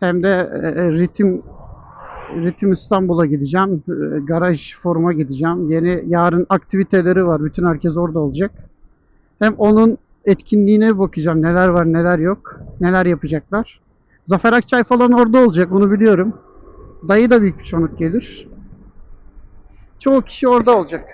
Hem de e, ritim Ritim İstanbul'a gideceğim. E, Garaj foruma gideceğim. Yeni yarın aktiviteleri var. Bütün herkes orada olacak. Hem onun etkinliğine bakacağım. Neler var, neler yok. Neler yapacaklar. Zafer Akçay falan orada olacak. Onu biliyorum. Dayı da büyük bir çoğunluk gelir. Çoğu kişi orada olacak.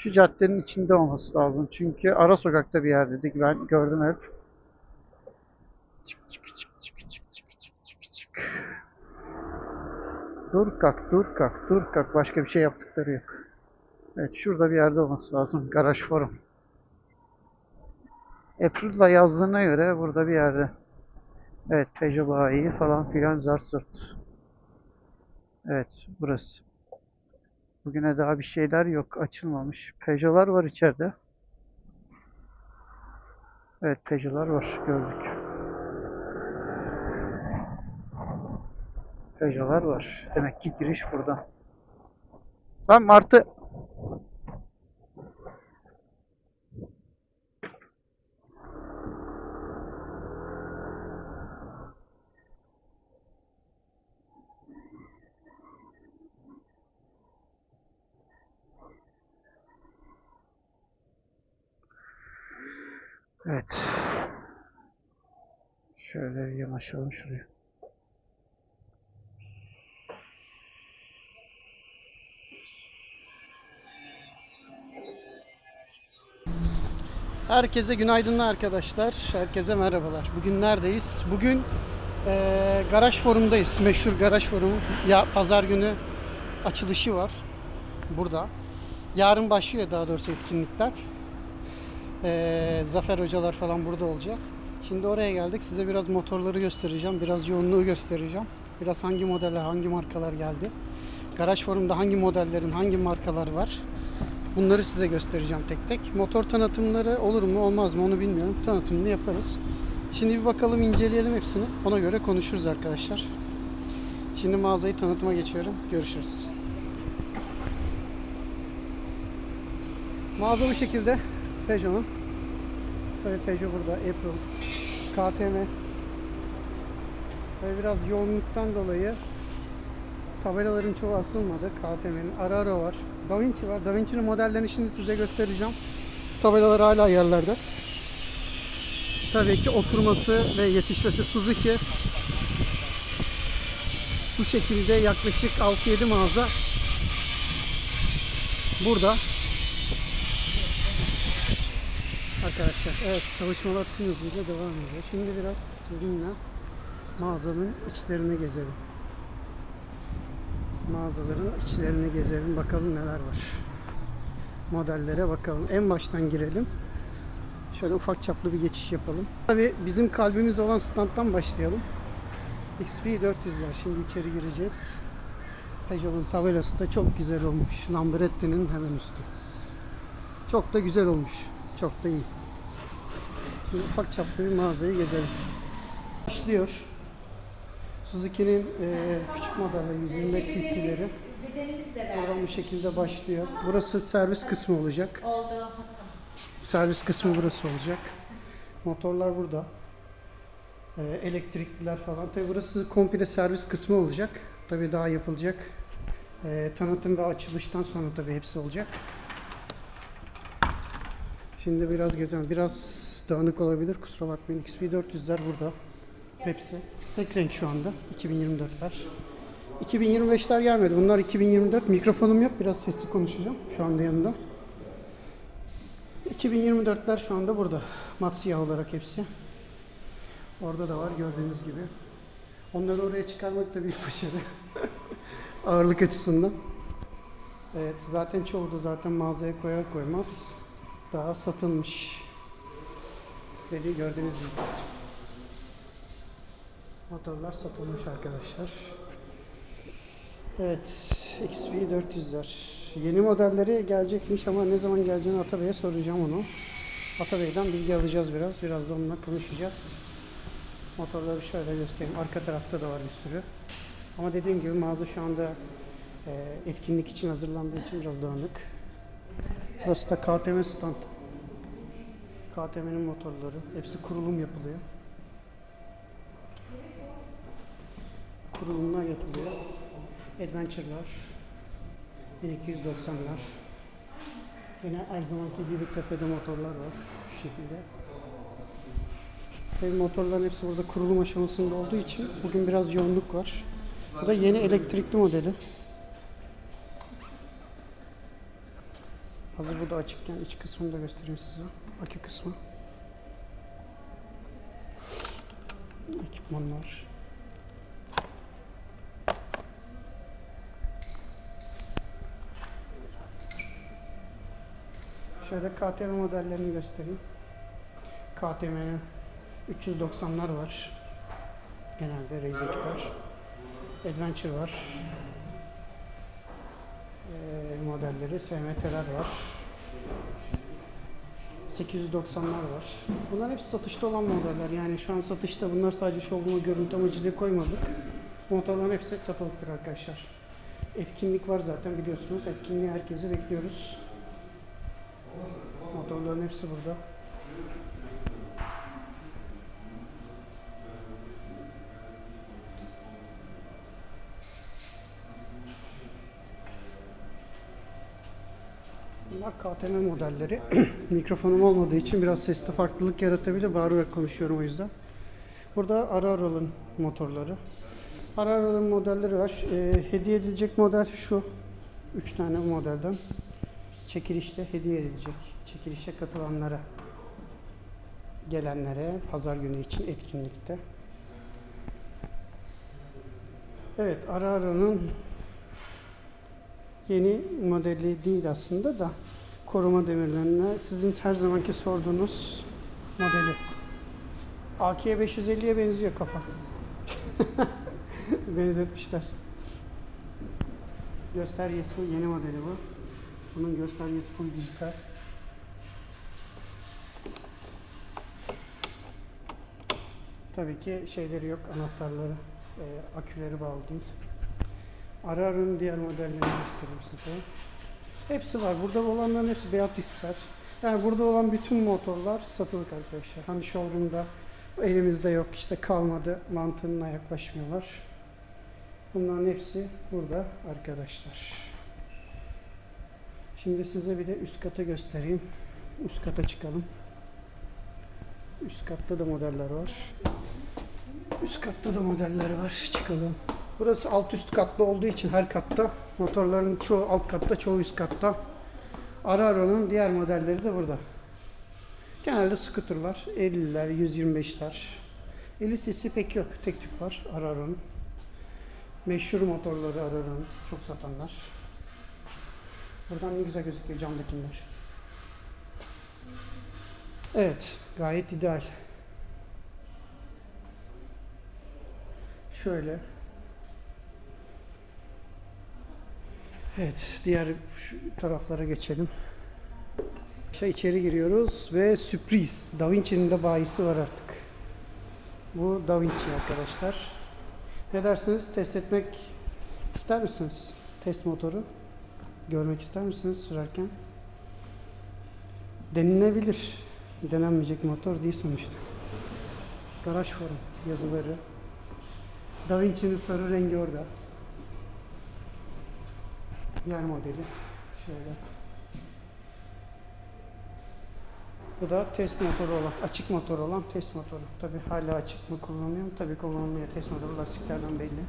Şu caddenin içinde olması lazım. Çünkü ara sokakta bir yerdedik. Ben gördüm hep. Çık çık çık çık çık çık çık çık çık. Dur kalk, dur kalk, dur kalk. Başka bir şey yaptıkları yok. Evet, şurada bir yerde olması lazım. Garaj forum. April'da yazdığına göre burada bir yerde. Evet, Peugeot bayi falan filan zart zurt. Evet, burası. Bugüne daha bir şeyler yok, açılmamış. Peugeot'lar var içeride. Evet, Peugeot'lar var, gördük. Peugeot'lar var. Demek ki giriş buradan. Lan Martı. Evet. Şöyle yanaşalım şuraya. Herkese günaydınlar arkadaşlar. Herkese merhabalar. Bugün neredeyiz? Bugün eee, garaj forumdayız. Meşhur garaj forumu. Ya pazar günü açılışı var. Burada. Yarın başlıyor daha doğrusu etkinlikler. Eee, Zafer hocalar falan burada olacak. Şimdi oraya geldik. Size biraz motorları göstereceğim. Biraz yoğunluğu göstereceğim. Biraz hangi modeller, hangi markalar geldi. Garaj forumda hangi modellerin, hangi markalar var. Bunları size göstereceğim tek tek. Motor tanıtımları olur mu olmaz mı onu bilmiyorum. Tanıtımını yaparız. Şimdi bir bakalım inceleyelim hepsini. Ona göre konuşuruz arkadaşlar. Şimdi mağazayı tanıtıma geçiyorum. Görüşürüz. Mağaza bu şekilde. Peugeot'un. Tabii Peugeot burada. April. KTM. Ve biraz yoğunluktan dolayı tabelaların çoğu asılmadı. KTM'nin. Ara ara var. Da Vinci var. Da Vinci'nin modellerini şimdi size göstereceğim. Tabelalar hala yerlerde. Tabii ki oturması ve yetişmesi Suzuki. Bu şekilde yaklaşık 6-7 mağaza burada. Arkadaşlar evet çalışmalar tüm hızıyla devam ediyor. Şimdi biraz sizinle mağazanın içlerini gezelim. Mağazaların içlerini gezelim bakalım neler var. Modellere bakalım. En baştan girelim. Şöyle ufak çaplı bir geçiş yapalım. Tabii bizim kalbimiz olan standtan başlayalım. XP400'ler. Şimdi içeri gireceğiz. Peugeot'un tabelası da çok güzel olmuş. Lamborghini'nin hemen üstü. Çok da güzel olmuş. Çok da iyi. Şimdi ufak çaplı bir mağazayı gezelim. Başlıyor. Suzuki'nin e, küçük modeli 125 cc'leri. Verdi. bu şekilde başlıyor. Burası servis kısmı olacak. Oldu. Servis kısmı burası olacak. Motorlar burada. Ee, elektrikliler falan. Tabi burası komple servis kısmı olacak. Tabi daha yapılacak. Ee, tanıtım ve açılıştan sonra tabi hepsi olacak. Şimdi biraz gezelim. Biraz dağınık olabilir. Kusura bakmayın. XP400'ler burada. Hepsi. Tek renk şu anda. 2024'ler. 2025'ler gelmedi. Bunlar 2024. Mikrofonum yok. Biraz sesli konuşacağım. Şu anda yanında. 2024'ler şu anda burada. Mat siyah olarak hepsi. Orada da var gördüğünüz gibi. Onları oraya çıkarmak da büyük başarı. Ağırlık açısından. Evet zaten çoğu da zaten mağazaya koyar koymaz. Daha satılmış. Dedi gördüğünüz gibi. Motorlar satılmış arkadaşlar. Evet, XV400'ler. Yeni modelleri gelecekmiş ama ne zaman geleceğini Atabey'e soracağım onu. Atabey'den bilgi alacağız biraz. Biraz da onunla konuşacağız. Motorları şöyle göstereyim. Arka tarafta da var bir sürü. Ama dediğim gibi mağaza şu anda e, etkinlik için hazırlandığı için biraz dağınık. Burası da KTM stand. KTM'nin motorları. Hepsi kurulum yapılıyor. Kurulumlar yapılıyor. Adventure'lar. 1290'lar. Yine her zamanki gibi tepede motorlar var. Şu şekilde. Tabii motorların hepsi burada kurulum aşamasında olduğu için bugün biraz yoğunluk var. Bu da yeni elektrikli modeli. Hazır bu da açıkken iç kısmını da göstereyim size. Akü kısmı. Ekipmanlar. Şöyle KTM modellerini göstereyim. KTM'nin 390'lar var. Genelde Race'dekiler. Adventure var. Ee, modelleri SMT'ler var. 890'lar var. Bunlar hepsi satışta olan modeller. Yani şu an satışta bunlar sadece showroom'a görüntü amacıyla koymadık. Motorların hepsi satılıktır arkadaşlar. Etkinlik var zaten biliyorsunuz. Etkinliğe herkesi bekliyoruz. Motorların hepsi burada. Bunlar KTM modelleri. Mikrofonum olmadığı için biraz seste farklılık yaratabilir. Bağırarak konuşuyorum o yüzden. Burada Ararol'un motorları. Ararol'un modelleri var. E, hediye edilecek model şu. 3 tane modelden. Çekilişte hediye edilecek. Çekilişe katılanlara. Gelenlere pazar günü için etkinlikte. Evet Ararol'un yeni modeli değil aslında da koruma demirlerine sizin her zamanki sorduğunuz modeli. AK 550'ye benziyor kafa. Benzetmişler. Göstergesi yeni modeli bu. Bunun göstergesi full dijital. Tabii ki şeyleri yok, anahtarları, e, aküleri bağlı değil. Arar'ın diğer modellerini göstereyim size. Hepsi var. Burada olanların hepsi Beatrix'ler. Yani burada olan bütün motorlar satılık arkadaşlar. Hani showroom'da elimizde yok işte kalmadı mantığına yaklaşmıyorlar. Bunların hepsi burada arkadaşlar. Şimdi size bir de üst kata göstereyim. Üst kata çıkalım. Üst katta da modeller var. Üst katta da modeller var. Çıkalım. Burası alt üst katlı olduğu için her katta motorların çoğu alt katta, çoğu üst katta. Araro'nun diğer modelleri de burada. Genelde scooterlar, 50'ler, 125'ler. 50 cc pek yok, tek tük var Araro'nun. Meşhur motorları Araro'nun, çok satanlar. Buradan ne güzel gözüküyor camdakiler. Evet, gayet ideal. Şöyle Evet, diğer taraflara geçelim. İşte içeri giriyoruz ve sürpriz. Da Vinci'nin de bayisi var artık. Bu Da Vinci arkadaşlar. Ne dersiniz? Test etmek ister misiniz? Test motoru. Görmek ister misiniz sürerken? Denilebilir. Denenmeyecek motor değil sonuçta. Garaj forum yazıları. Da Vinci'nin sarı rengi orada. Diğer modeli şöyle. Bu da test motoru olan, açık motor olan test motoru. Tabi hala açık mı kullanılıyor mu? Tabi kullanılıyor. Test motoru lastiklerden belli.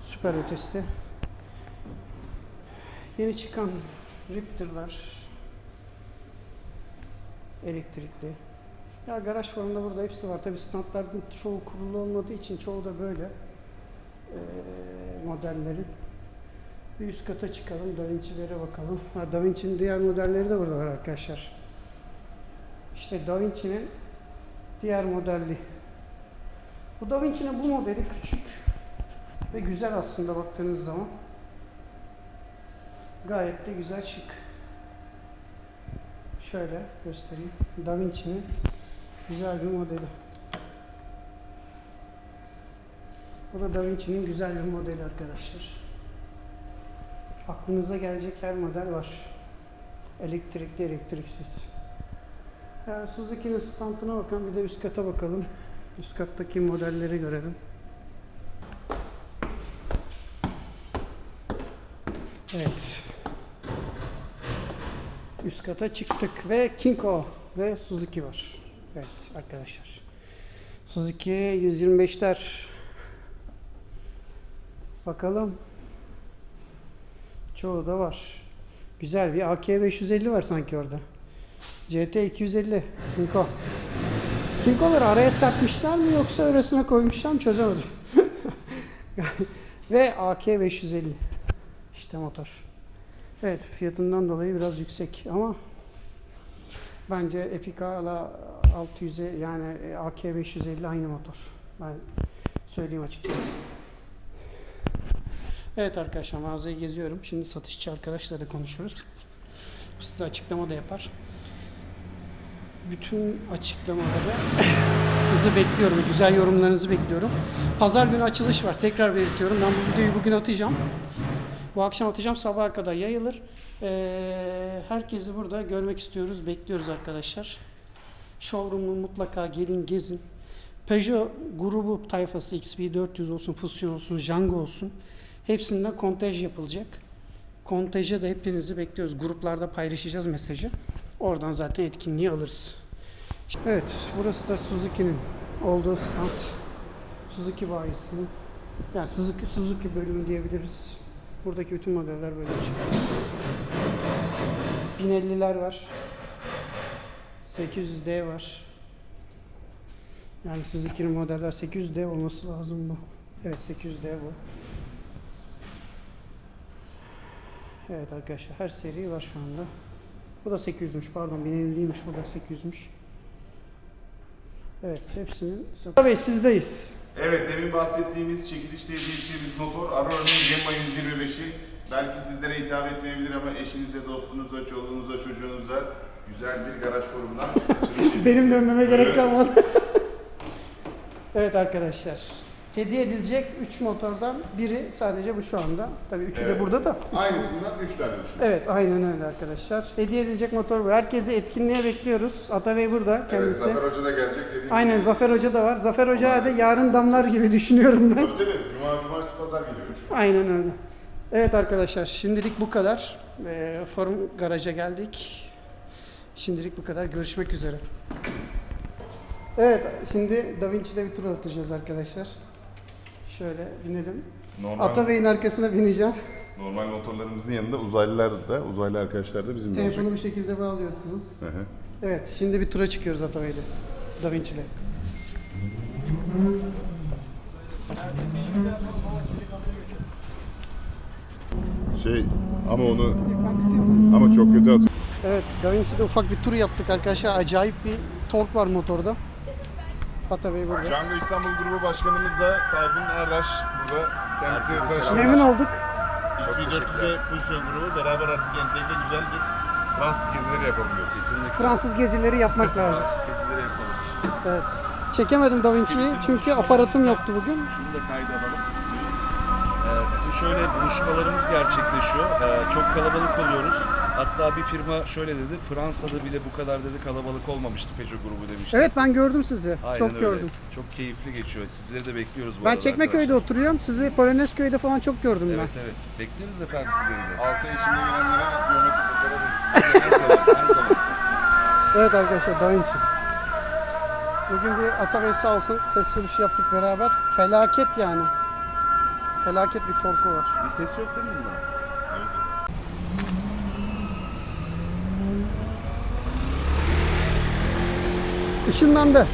Süper ötesi. Yeni çıkan Raptor'lar elektrikli. Ya garaj formunda burada hepsi var. Tabi standların çoğu kurulu olmadığı için çoğu da böyle ee, modellerin. Bir üst kata çıkalım, Da Vinci'lere bakalım. Ha, Da Vinci'nin diğer modelleri de burada var arkadaşlar. İşte Da Vinci'nin diğer modelli. Bu Da Vinci'nin bu modeli küçük ve güzel aslında baktığınız zaman. Gayet de güzel şık. Şöyle göstereyim. Da Vinci'nin güzel bir modeli. Bu da Da Vinci'nin güzel bir modeli arkadaşlar. Aklınıza gelecek her model var. Elektrikli, elektriksiz. Ya, Suzuki'nin standına bakalım bir de üst kata bakalım. Üst kattaki modelleri görelim. Evet. Üst kata çıktık ve Kinko ve Suzuki var. Evet arkadaşlar. Suzuki 125'ler. Bakalım. Çoğu da var. Güzel bir AK 550 var sanki orada. CT 250 Kinko. Kinko'ları araya serpmişler mi yoksa öylesine koymuşlar mı çözemedim. Ve AK 550. İşte motor. Evet fiyatından dolayı biraz yüksek ama bence Epica ile 600'e yani AK 550 aynı motor. Ben söyleyeyim açıkçası. Evet arkadaşlar mağazayı geziyorum. Şimdi satışçı arkadaşlarla konuşuyoruz. Size açıklama da yapar. Bütün açıklamaları hızı bekliyorum. Güzel yorumlarınızı bekliyorum. Pazar günü açılış var. Tekrar belirtiyorum. Ben bu videoyu bugün atacağım. Bu akşam atacağım. Sabaha kadar yayılır. Ee, herkesi burada görmek istiyoruz. Bekliyoruz arkadaşlar. Showroom'u mutlaka gelin gezin. Peugeot grubu tayfası XP400 olsun, Fusion olsun, Django olsun. Hepsinde kontaj yapılacak. Kontaja da hepinizi bekliyoruz. Gruplarda paylaşacağız mesajı. Oradan zaten etkinliği alırız. Evet, burası da Suzuki'nin olduğu stand. Suzuki bayisinin. Yani Suzuki, Suzuki bölümü diyebiliriz. Buradaki bütün modeller böyle şey. 1050'ler var. 800D var. Yani Suzuki'nin modeller 800D olması lazım bu. Evet 800D bu. Evet arkadaşlar her seri var şu anda. Bu da 800'müş pardon 1050'ymiş bu da 800'müş. Evet hepsinin satın. Bey sizdeyiz. Evet, demin bahsettiğimiz çekilişte hediye edeceğimiz motor Aurora'nın Gemma 125'i. Belki sizlere hitap etmeyebilir ama eşinize, dostunuza, çoluğunuza, çocuğunuza güzel bir garaj forumundan açılış Benim hediyesi. dönmeme gerek Buyurun. kalmadı. evet arkadaşlar. Hediye edilecek 3 motordan biri sadece bu şu anda. Tabii üçü de Evet. burada da. Aynısından 3 tane düşünün. Evet aynen öyle arkadaşlar. Hediye edilecek motor bu. Herkesi etkinliğe bekliyoruz. Atabey burada Evet, kendisi. Zafer Hoca da gelecek dediğim Aynen gibi. Zafer Hoca da var. Zafer Hoca da Maalesef. yarın damlar gibi düşünüyorum ben. Tabii tabii, Cuma, Cumartesi, Pazar geliyor. Üç gün. Aynen öyle. Evet arkadaşlar şimdilik bu kadar. Ee, forum garaja geldik. Şimdilik bu kadar. Görüşmek üzere. Evet şimdi Da Vinci'de bir tur atacağız arkadaşlar. Şöyle binelim. Normal, Atabey'in arkasına bineceğim. normal motorlarımızın yanında uzaylılar da, uzaylı arkadaşlar da bizimle olacak. Telefonu bir şekilde bağlıyorsunuz. Hı hı. Evet şimdi bir tura çıkıyoruz Atabey'le. Da Vinci'yle. Şey, ama onu ama çok kötü atıyor. Evet Da Vinci'de ufak bir tur yaptık arkadaşlar. Acayip bir tork var motorda. Atabey burada. Django İstanbul Grubu Başkanımız da Tayfun Erdaş burada. Kendisi tanıştılar. Memnun olduk. İsmi 400'e pozisyon grubu beraber artık entegre güzel bir Fransız gezileri yapalım diyoruz. Kesinlikle. Fransız gezileri yapmak lazım. Fransız kezileri yapalım. Evet. Çekemedim Da Vinci'yi çünkü aparatım yoktu bugün. Şunu da kayda alalım. Bizim şöyle buluşmalarımız gerçekleşiyor. Ee, çok kalabalık oluyoruz. Hatta bir firma şöyle dedi, Fransa'da bile bu kadar dedi kalabalık olmamıştı Peugeot grubu demişti. Evet ben gördüm sizi. Aynen çok öyle. gördüm. Çok keyifli geçiyor. Sizleri de bekliyoruz bu Ben arada Çekmeköy'de arkadaşlar. oturuyorum. Sizi Polonezköy'de falan çok gördüm Evet evet. Bekleriz efendim sizleri de. Altı içinde gelenlere biyometrik fotoğrafı her zaman, her zaman. ben. Evet arkadaşlar Da Vinci. Bugün bir Atabey sağ olsun test sürüşü yaptık beraber. Felaket yani. Felaket bir torku var. Vites yok değil mi bunda? Işınlandı.